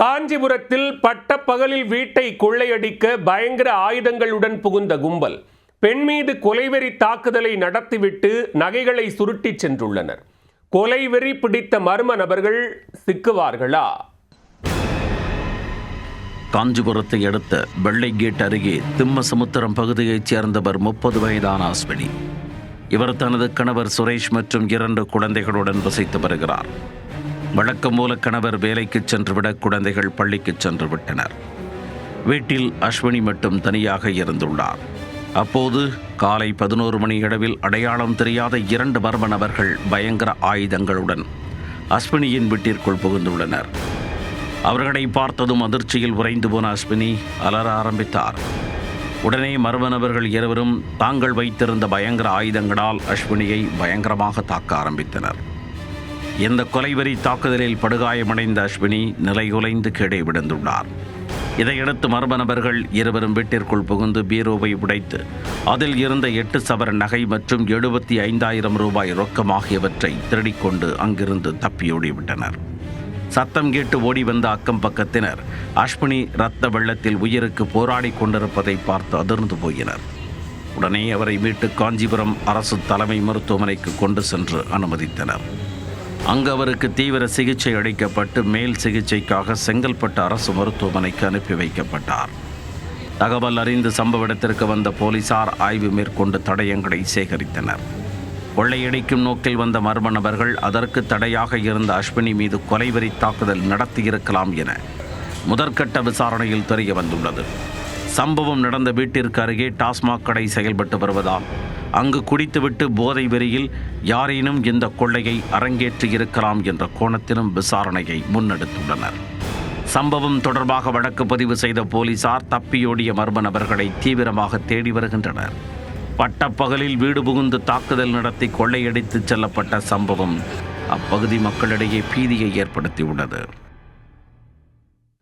காஞ்சிபுரத்தில் பட்டப்பகலில் வீட்டை கொள்ளையடிக்க பயங்கர ஆயுதங்களுடன் புகுந்த கும்பல். பெண் மீது கொலைவெறி தாக்குதலை நடத்திவிட்டு நகைகளை சுருட்டிச் சென்றுள்ளனர். கொலைவெறி பிடித்த மர்ம நபர்கள் சிக்குவார்களா? காஞ்சிபுரத்தை அடுத்த வெள்ளை கேட் அருகே திம்மசமுத்திரம் பகுதியைச் சேர்ந்தவர் முப்பது வயதான அஸ்வினி. இவர் தனது கணவர் சுரேஷ் மற்றும் இரண்டு குழந்தைகளுடன் வசித்து வருகிறார். வழக்கம் போல கணவர் வேலைக்கு சென்றுவிட குழந்தைகள் பள்ளிக்கு சென்று விட்டனர் வீட்டில் அஸ்வினி மட்டும் தனியாக இருந்துள்ளார். அப்போது காலை பதினோரு மணி அளவில் அடையாளம் தெரியாத இரண்டு மர்ம நபர்கள் பயங்கர ஆயுதங்களுடன் அஸ்வினியின் வீட்டிற்குள் புகுந்துள்ளனர். அவர்களை பார்த்ததும் அதிர்ச்சியில் உறைந்து போன அஸ்வினி அலற ஆரம்பித்தார். உடனே மர்ம நபர்கள் இருவரும் தாங்கள் வைத்திருந்த பயங்கர ஆயுதங்களால் அஸ்வினியை பயங்கரமாக தாக்க ஆரம்பித்தனர். இந்த கொலைவெறி தாக்குதலில் படுகாயமடைந்த அஸ்வினி நிலைகுலைந்து கீழே விழுந்துள்ளார். இதையடுத்து மர்ம நபர்கள் இருவரும் வீட்டிற்குள் புகுந்து பீரோவை உடைத்து அதில் இருந்த எட்டு சவர நகை மற்றும் எழுபத்தி ஐந்தாயிரம் ரூபாய் ரொக்கம் ஆகியவற்றை திருடிக்கொண்டு அங்கிருந்து தப்பியோடிவிட்டனர் சத்தம் கேட்டு ஓடி வந்த அக்கம் பக்கத்தினர் அஸ்வினி இரத்த வெள்ளத்தில் உயிருக்கு போராடி கொண்டிருப்பதை பார்த்து அதிர்ந்து போயினர். உடனே அவரை மீட்டு காஞ்சிபுரம் அரசு தலைமை மருத்துவமனைக்கு கொண்டு சென்று அனுமதித்தனர். அங்கு அவருக்கு தீவிர சிகிச்சை அளிக்கப்பட்டு மேல் சிகிச்சைக்காக செங்கல்பட்டு அரசு மருத்துவமனைக்கு அனுப்பி வைக்கப்பட்டார். தகவல் அறிந்து சம்பவ இடத்திற்கு வந்த போலீசார் ஆய்வு மேற்கொண்டு தடயங்களை சேகரித்தனர். கொள்ளையடிக்கும் நோக்கில் வந்த மர்ம நபர்கள் அதற்கு தடையாக இருந்த அஸ்வினி மீது கொலைவெறி தாக்குதல் நடத்தியிருக்கலாம் என முதற்கட்ட விசாரணையில் தெரிய வந்துள்ளது. சம்பவம் நடந்த வீட்டிற்கு அருகே டாஸ்மாக் கடை செயல்பட்டு வருவதால் அங்கு குடித்துவிட்டு போதை வெறியில் யாரேனும் இந்த கொள்ளையை அரங்கேற்றியிருக்கலாம் என்ற கோணத்திலும் விசாரணையை முன்னெடுத்துள்ளனர். சம்பவம் தொடர்பாக வழக்கு பதிவு செய்த போலீசார் தப்பியோடிய மர்ம நபர்களை தீவிரமாக தேடி வருகின்றனர். பட்டப்பகலில் வீடு புகுந்து தாக்குதல் நடத்தி கொள்ளையடித்து செல்லப்பட்ட சம்பவம் அப்பகுதி மக்களிடையே பீதியை ஏற்படுத்தியுள்ளது.